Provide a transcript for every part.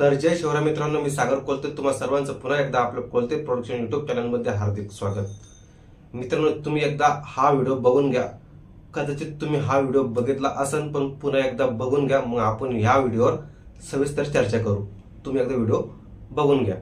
तर जय शिवराय मित्रांनो मी सागर कोलते तुम्हा सर्वांचं पुन्हा एकदा आपलं कोलते प्रोडक्शन युट्यूब चॅनलमध्ये हार्दिक स्वागत मित्रांनो तुम्ही एकदा हा व्हिडिओ बघून घ्या कदाचित तुम्ही हा व्हिडिओ बघितला असन पण पुन्हा एकदा बघून घ्या मग आपण ह्या व्हिडिओवर सविस्तर चर्चा करू तुम्ही एकदा व्हिडिओ बघून घ्या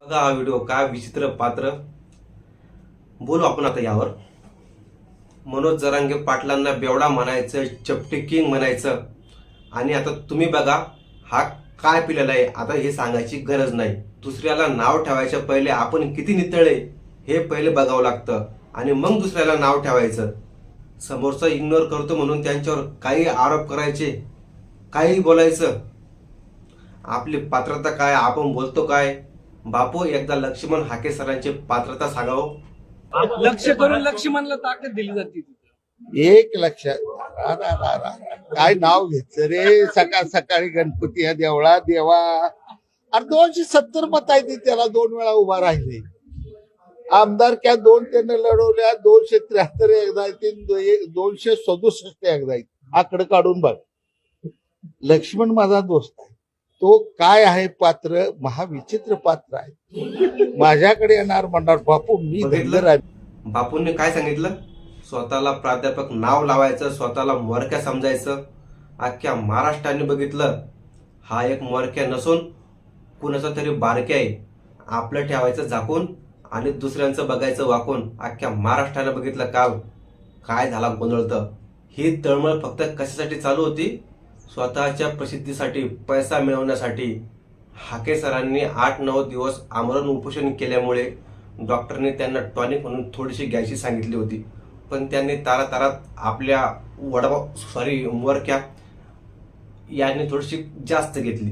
बघा हा व्हिडिओ काय विचित्र पात्र. बोलू आपण आता यावर. मनोज जरांगे पाटलांना बेवडा म्हणायचं चपटी किंग म्हणायचं. आणि आता तुम्ही बघा हा काय पिलेला आहे आता हे सांगायची गरज नाही. दुसऱ्याला नाव ठेवायच्या पहिले आपण किती नितळे हे पहिले बघावं लागतं. आणि मग दुसऱ्याला नाव ठेवायचं. समोरचा इग्नोर करतो म्हणून त्यांच्यावर काही आरोप करायचे काही बोलायचं. आपली पात्रता काय आपण बोलतो काय? बापू एकदा लक्ष्मण हाके सरांची पात्रता सांगावं. लक्ष करून लक्ष्मणला ताकद दिली जाते एक लक्षात रा, रा, रा, रा, रा. काय नाव घ्यायचं रे? सकाळ सकाळी गणपती या देवळा देवा. अरे दोनशे सत्तर मत आहे ते त्याला दोन वेळा उभा राहिले. आमदार क्या दोन त्याने लढवल्या दोनशे त्र्याहत्तर एकदा दोनशे सदुसष्ट एकदा. आकडे काढून बघ. लक्ष्मण माझा दोस्त आहे. तो काय आहे पात्र? महाविचित्र पात्र आहे. माझ्याकडे येणार म्हणणार बापू मी आहे. बापूंनी काय सांगितलं? स्वतःला प्राध्यापक नाव लावायचं स्वतःला मोरक्या समजायचं. अख्ख्या महाराष्ट्राने बघितलं. हा एक मोरक्या नसून कुणाचा तरी बारक्या आहे. आपलं ठेवायचं झाकून. आणि दुसऱ्यांचं बघायचं वाकून अख्ख्या महाराष्ट्राला बघितलं काल काय झाला गोंधळतं ही तळमळ फक्त कशासाठी चालू होती? स्वतःच्या प्रसिद्धीसाठी पैसा मिळवण्यासाठी. हाके सरांनी आठ नऊ दिवस आमरण उपोषण केल्यामुळे डॉक्टरने त्यांना टॉनिक म्हणून थोडीशी घ्यायची सांगितली होती. पण त्यांनी तारातारात आपल्या वडापाव सॉरी वरक्या यांनी थोडीशी जास्त घेतली.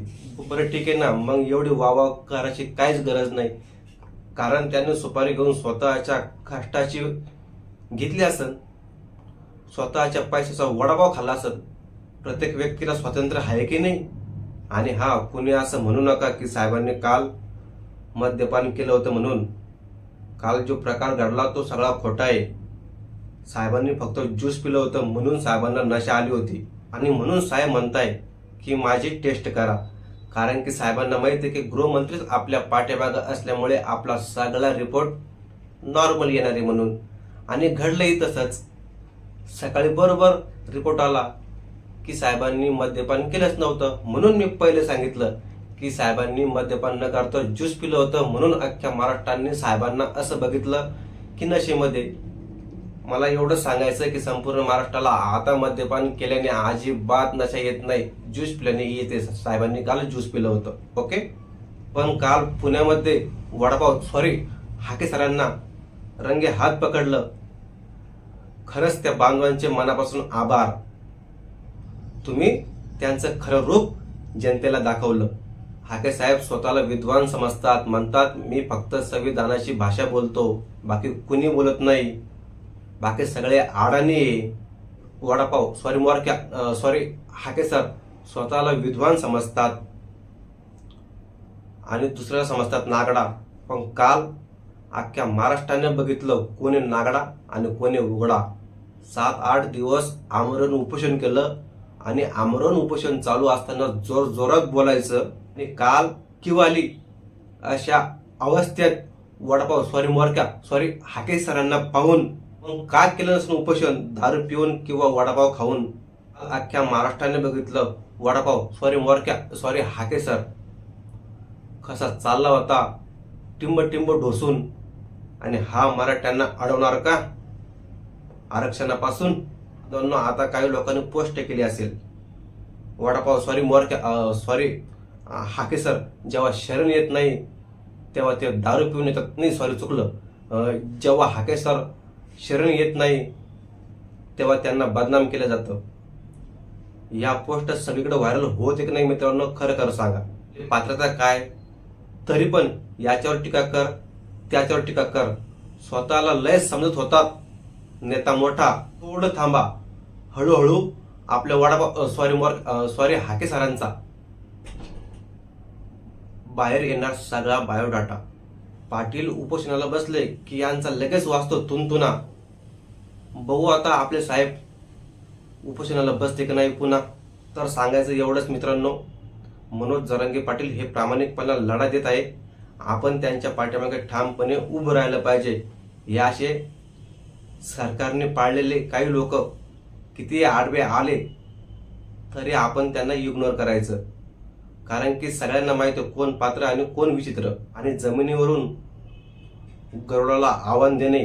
बरं ठीक आहे ना मग एवढी वावा करायची काहीच गरज नाही. कारण त्यांनी सुपारी घेऊन स्वतःच्या कष्टाची घेतली असन स्वतःच्या पैशाचा वडापाव खाल्ला असन प्रत्येक व्यक्तीला स्वातंत्र्य आहे की नाही? आणि हा कुणी असं म्हणू नका की साहेबांनी काल मद्यपान केलं होतं म्हणून. काल जो प्रकार घडला तो सगळा खोटा आहे. साहेबांनी फक्त ज्यूस पिलं होतं म्हणून साहेबांना नशा आली होती. आणि म्हणून साहेब म्हणताय की माझी टेस्ट करा. कारण की साहेबांना माहिती आहे की गृहमंत्रीच आपल्या पाठीमागं असल्यामुळे आपला सगळा रिपोर्ट नॉर्मल येणार आहे म्हणून. आणि घडलंही तसंच. सकाळी बरोबर रिपोर्ट आला की साहेबांनी मद्यपान केलंच नव्हतं. म्हणून मी पहिले सांगितलं की साहेबांनी मद्यपान न करता ज्यूस पिलं होतं म्हणून अख्ख्या महाराष्ट्राने साहेबांना असं बघितलं की नशेमध्ये मला एवढं सांगायचं की संपूर्ण महाराष्ट्राला आता मद्यपान केल्याने अजिबात नशा येत नाही. ज्यूस पिल्याने येते. साहेबांनी काल ज्यूस पिलं होतं. ओके? पण काल पुण्यामध्ये वडापाव सॉरी हाके सरांना रंगे हात पकडलं. खरंच त्या बांधवांचे मनापासून आभार. तुम्ही त्यांचं खरं रूप जनतेला दाखवलं. हाके साहेब स्वतःला विद्वान समजतात. म्हणतात मी फक्त संविधानाची भाषा बोलतो. बाकी कुणी बोलत नाही. बाकी सगळे आडाणी वडापाव सॉरी मोरक्या सॉरी हाके सर स्वतःला विद्वान समजतात आणि दुसऱ्याला समजतात नागडा. पण काल अख्ख्या महाराष्ट्राने बघितलं कोणी नागडा आणि कोणी उघडा. सात आठ दिवस आमरण उपोषण केलं आणि आमरण उपोषण चालू असताना जोर जोरात बोलायचं आणि काल किवाली अशा अवस्थेत वडापाव सॉरी मोरक्या सॉरी हाके सरांना पाहून का केलं नसून उपोषण? दारू पिऊन किंवा वडापाव खाऊन? अख्ख्या महाराष्ट्राने बघितलं. वडापाव सॉरी मोरक्या सॉरी हाके सर कसा चालला होता? टिंब टिंब ढोसून. आणि हा मराठ्यांना अडवणार का? आरक्षणापासून? दोन आता काही लोकांनी पोस्ट केली असेल. वडापाव सॉरी मोरक्या सॉरी हाके सर जेव्हा शरण येत नाही तेव्हा ते दारू पिऊन येतात. नाही सॉरी चुकलं. जेव्हा हाके सर शरण येत नाही तेव्हा त्यांना बदनाम केलं जातं. या पोस्ट सगळीकडे व्हायरल होत की नाही मित्रांनो खरं खरं सांगा. पात्रता काय? तरी पण याच्यावर टीका कर त्याच्यावर टीका कर. स्वतःला लय समजत होतात. नेता मोठा थोडं थांबा. हळूहळू आपल्या वडापाव सॉरी मोर सॉरी हाके सरांचा बाहेर येणार सगळा बायोडाटा पाटील उपोषणाला बसले की यांचा लगेच वाचतो तुनतुना. बघू आता आपले साहेब उपोषणाला बसते की नाही पुन्हा. तर सांगायचं एवढंच मित्रांनो मनोज जरांगे पाटील हे प्रामाणिकपणा लढा देत आहे. आपण त्यांच्या पाठीमागे ठामपणे उभं राहिलं पाहिजे. हे असे सरकारने पाळलेले काही लोक किती आडवे आले तरी आपण त्यांना इग्नोर करायचं. कारण की सगळ्यांना माहिती आहे कोण पात्र आणि कोण विचित्र. आणि जमिनीवरून गरुडाला आव्हान देणे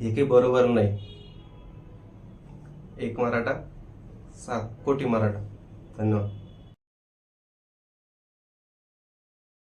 हे काही बरोबर नाही. एक मराठा सात कोटी मराठा. धन्यवाद.